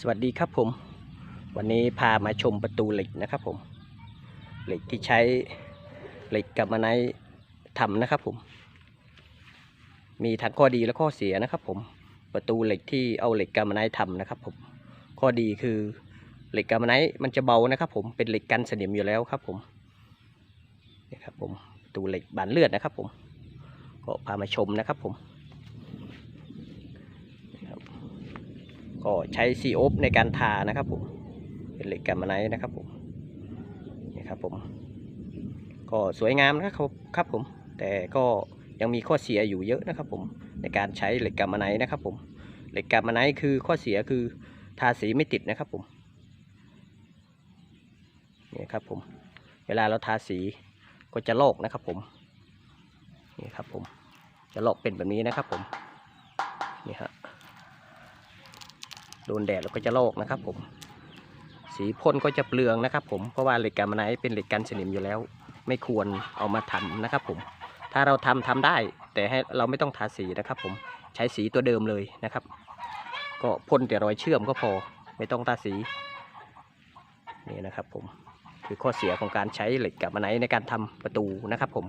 สวัสดีครับผม วันนี้พามาชมประตูเหล็กนะครับผม เหล็กที่ใช้เหล็กกับมาไนท์ทำนะครับผม มีทั้งข้อดีและข้อเสียนะครับผม ประตูเหล็กที่เอาเหล็กกามาไนท์ทำนะครับผม ข้อดีคือเหล็กกามาไนท์มันจะเบานะครับผม เป็นเหล็กกันสนิมอยู่แล้วครับผมนี่ครับผมประตูเหล็กบานเลือดนะครับผม ก็พามาชมนะครับผมนี่ครับ ก็ใช้ซีโอฟในการทานะครับผมเป็นเหล็กแกมมไนท์นะครับผมนี่ครับผม ก็สวยงามนะครับครับผม แต่ก็ยังมีข้อเสียอยู่เยอะนะครับ ผมในการใช้เหล็กแกมมไนท์นะครับ ผมเหล็กแกมมไนท์คือข้อเสียคือทาสีไม่ติดนะครับผมนี่ครับผมเวลาเราทาสีก็จะลอกนะครับผมนี่ครับผมจะลอกเป็นแบบนี้นะครับผมนี่ฮะ โดนแดดแล้วก็จะลอกนะครับผม สีพ่นก็จะเปลืองนะครับ ผมเพราะว่าเหล็กกามาไนท์เป็นเหล็กกันสนิมอยู่แล้ว ไม่ควรเอามาทำนะครับ ผม ถ้าเราทำทำได้ แต่ให้เราไม่ต้องทาสีนะครับ ผมใช้สีตัวเดิมเลยนะครับ ก็พ่นแต่รอยเชื่อมก็พอไม่ต้องทาสีนี่นะครับผมคือข้อเสียของการใช้เหล็กกามาไนท์ในการทำประตูนะครับ ผม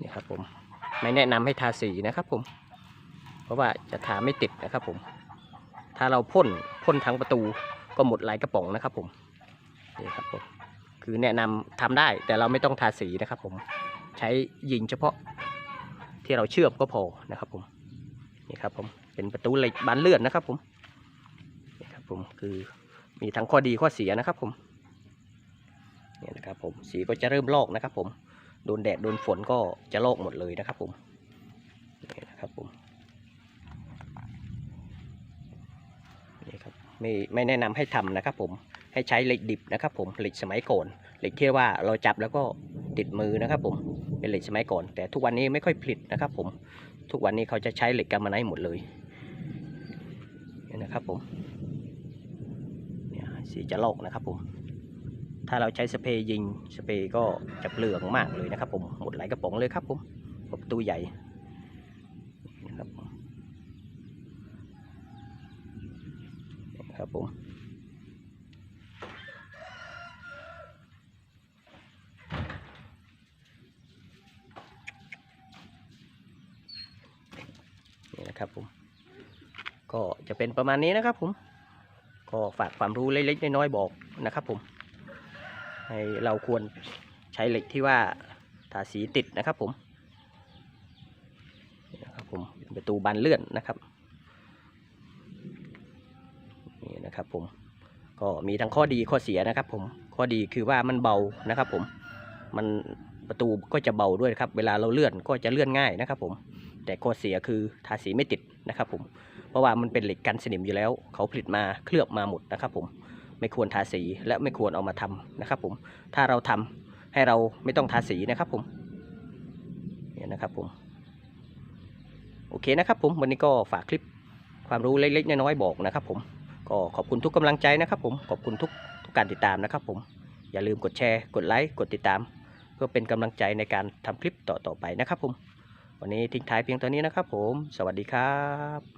นี่ครับผมไม่แนะนำให้ทาสีนะครับ ผม เพราะว่าจะทาไม่ติดนะครับ ผม ถ้าเราพ่นพ่นทั้งประตูก็หมดหลายกระป๋องนะครับผมนี่ครับผมคือแนะนำทำได้แต่เราไม่ต้องทาสีนะครับผมใช้ยิงเฉพาะที่เราเชื่อมก็พอนะครับผมนี่ครับผมเป็นประตูเหล็กบานเลื่อนนะครับผมนี่ครับผมคือมีทั้งข้อดีข้อเสียนะครับผมนี่นะครับผมสีก็จะเริ่มลอกนะครับผมโดนแดดโดนฝนก็จะลอกหมดเลยนะครับผมนี่นะครับผม นี่ครับ ไม่ไม่แนะนำให้ทำนะครับผมให้ใช้เหล็กดิบนะครับผมเหล็กสมัยก่อนเหล็กที่ว่าเราจับแล้วก็ติดมือนะครับผมเป็นเหล็กสมัยก่อน แต่ทุกวันนี้ไม่ค่อยผลิตนะครับผมทุกวันนี้เขาจะใช้เหล็กกามาไนท์หมดเลยนี่นะครับผมเนี่ยสีจะลอกนะครับผมถ้าเราใช้สเปรย์ยิงสเปรย์ก็จะเปลืองมากเลยนะครับผมหมดหลายกระป๋องเลยครับผมประตูใหญ่นะครับผม ครับผมนี่นะครับผมก็จะเป็นประมาณนี้นะครับผม ก็ฝากความรู้เล็กๆน้อยๆบอกนะครับผม ให้เราควรใช้เหล็กที่ว่าทาสีติดนะครับผมนี่นะครับผมเป็นประตูบานเลื่อนนะครับ นะครับผมก็มีทั้งข้อดีข้อเสียนะครับผมข้อดีคือว่ามันเบานะครับผมมันประตูก็จะเบาด้วยครับเวลาเราเลื่อนก็จะเลื่อนง่ายนะครับผมแต่ข้อเสียคือทาสีไม่ติดนะครับผมเพราะว่ามันเป็นเหล็กกันสนิมอยู่แล้ว เขาผลิตมาเคลือบมาหมดนะครับผมไม่ควรทาสีและไม่ควรเอามาทำนะครับผมถ้าเราทำให้เราไม่ต้องทาสีนะครับผมเนี่ยนะครับผมโอเคนะครับผมวันนี้ก็ฝากคลิปความรู้เล็กๆน้อยๆบอกนะครับผม ก็ขอบคุณทุกกำลังใจนะครับผมขอบคุณทุกทุกการติดตามนะครับผมอย่าลืมกดแชร์ กดไลค์กดติดตาม เพื่อเป็นกำลังใจในการทำคลิปต่อๆไปนะครับผม วันนี้ทิ้งท้ายเพียงตัวนี้นะครับผม สวัสดีครับ